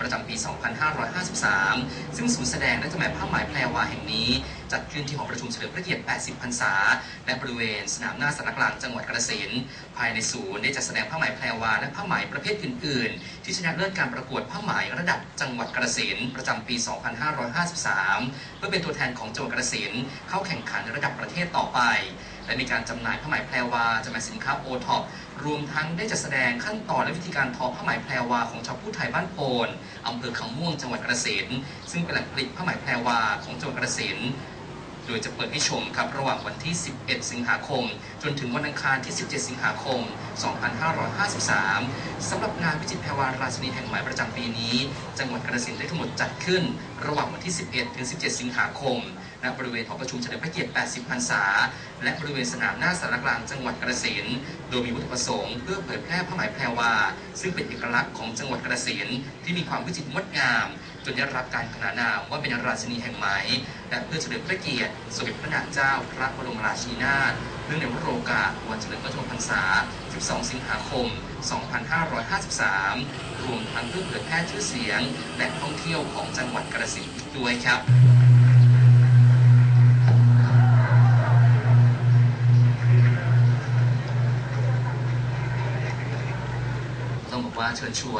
ประจำปี 2553 ซึ่งศูนย์แสดงและจำหน่ายผ้าไหมแพรวาแห่งนี้ จัดขึ้นที่หอประชุมเฉลิมพระเกียรติ 80 พรรษา และบริเวณสนามหน้าสนารกลางจังหวัดกระสินภายในศูนย์ได้จัดแสดงผ้าไหมแพรวาและผ้าไหมประเภทอื่น ๆ ที่ชนะเลิศการประกวดผ้าไหมระดับจังหวัดกระสินประจำปี 2553 เพื่อเป็นตัวแทนของจังหวัดกระสินเข้าแข่งขันระดับประเทศต่อไป และมีการจำหน่ายผ้าไหมแพรวาจำหน่ายสินค้าโอท็อปรวมทั้งได้จัดแสดงขั้นตอนและวิธีการทอผ้าไหมแพรวาของชาวผู้ไทยบ้านโพนอำเภอขาม่วงจังหวัดกระสินซึ่งเป็นแหล่งผลิตผ้าไหมแพรวาของจังหวัดกระสิน โดยจะเปิดให้ชมครับระหว่างวันที่ 11 สิงหาคม จนถึงวันอังคารที่ 17 สิงหาคม 2553สำหรับงานวิจิตรแพรวาราชินีแห่งใหม่ประจำปีนี้ จังหวัดกระสินได้ทั้งหมดจัดขึ้น ระหว่างวันที่ 11 ถึง 17 สิงหาคมณบริเวณหอประชุมเฉลิมพระเกียรติ 80 พรรษา และบริเวณสนามหน้าสารกลางจังหวัดกระสินโดยมีวัตถุประสงค์เพื่อเผยแพร่ผ้าไหมแพรวา ซึ่งเป็นเอกลักษณ์ของจังหวัดกระสินที่มีความวิจิตรงดงาม จนได้รับการขนานนามว่าเป็นราชินีแห่งไหมและเพื่อเฉลิมพระเกียรติสมเด็จพระนางเจ้าพระบรมราชินีนาถเนื่องในวโรกาสวันเฉลิมพระชนมพรรษา 12 สิงหาคม 2553 รวมทั้งเพื่อเผยแพร่ชื่อเสียง และท่องเที่ยวของจังหวัดกระสินอีกด้วยครับต้องบอกว่าเชิญชวน